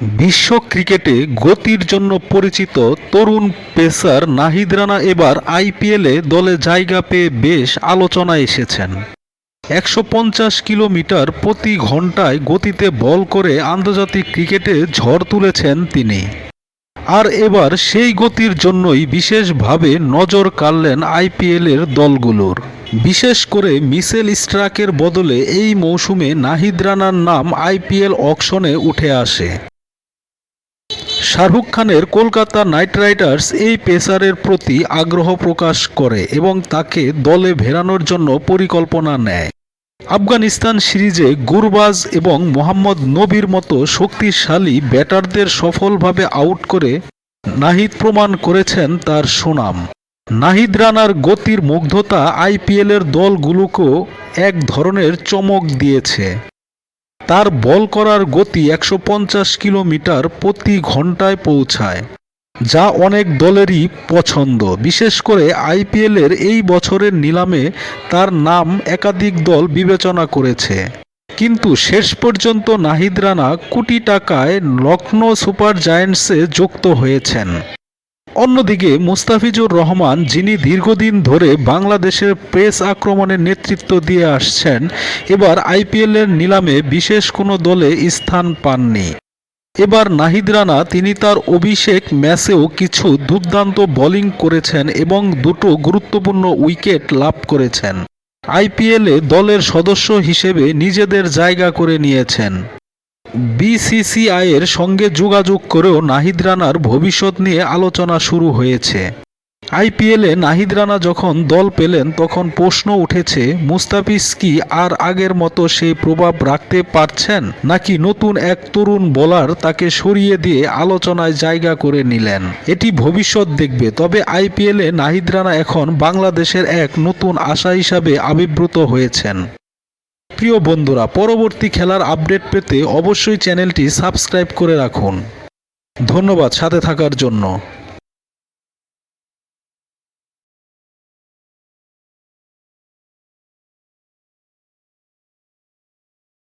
বিশ্ব ক্রিকেটে গতির জন্য পরিচিত তরুণ পেসার নাহিদ রানা এবার আইপিএলে দলে জায়গা পেয়ে বেশ আলোচনায় এসেছেন। একশো পঞ্চাশ কিলোমিটার প্রতি ঘন্টায় গতিতে বল করে আন্তর্জাতিক ক্রিকেটে ঝড় তুলেছেন তিনি। আর এবার সেই গতির জন্যই বিশেষভাবে নজর কাড়লেন আইপিএলের দলগুলোর। বিশেষ করে মিসেল স্ট্রাকের বদলে এই মৌসুমে নাহিদ রানার নাম আইপিএল অকশনে উঠে আসে। শাহরুখ খানের কলকাতা নাইট রাইডার্স এই পেসারের প্রতি আগ্রহ প্রকাশ করে এবং তাকে দলে ভেড়ানোর জন্য পরিকল্পনা নেয়। আফগানিস্তান সিরিজে গুরবাজ এবং মোহাম্মদ নবীর মতো শক্তিশালী ব্যাটারদের সফলভাবে আউট করে নাহিদ প্রমাণ করেছেন তার সুনাম। নাহিদ রানার গতির মুগ্ধতা আইপিএলের দলগুলোকেও এক ধরনের চমক দিয়েছে। তার বল করার গতি একশো পঞ্চাশ কিলোমিটার প্রতি ঘন্টায় পৌঁছায়, যা অনেক দলেরই পছন্দ। বিশেষ করে আইপিএলের এই বছরের নিলামে তার নাম একাধিক দল বিবেচনা করেছে। কিন্তু শেষ পর্যন্ত নাহিদ রানা কোটি টাকায় লখনৌ সুপার জায়ান্টসে যুক্ত হয়েছেন। অন্যদিকে মুস্তাফিজুর রহমান, যিনি দীর্ঘদিন ধরে বাংলাদেশের প্রেস আক্রমণের নেতৃত্ব দিয়ে আসছেন, এবার আইপিএলের নিলামে বিশেষ কোনো দলে স্থান পাননি। এবার নাহিদ রানা, তিনি তার অভিষেক ম্যাচেও কিছু দুর্দান্ত বোলিং করেছেন এবং দুটো গুরুত্বপূর্ণ উইকেট লাভ করেছেন। আইপিএলে দলের সদস্য হিসেবে নিজেদের জায়গা করে নিয়েছেন। বিসিসিআইয়ের সঙ্গে যোগাযোগ করেও নাহিদ রানার ভবিষ্যৎ নিয়ে আলোচনা শুরু হয়েছে। আইপিএলে নাহিদ রানা যখন দল পেলেন, তখন প্রশ্ন উঠেছে, মুস্তাফিজ কি আর আগের মতো সেই প্রভাব রাখতে পারছেন? নাকি নতুন এক তরুণ বোলার তাকে সরিয়ে দিয়ে আলোচনায় জায়গা করে নিলেন? এটি ভবিষ্যৎ দেখবে। তবে আইপিএলে নাহিদ রানা এখন বাংলাদেশের এক নতুন আশা হিসাবে আবির্ভূত হয়েছেন। প্রিয় বন্ধুরা, পরবর্তী খেলার আপডেট পেতে অবশ্যই চ্যানেলটি সাবস্ক্রাইব করে রাখুন। ধন্যবাদ সাথে থাকার জন্য।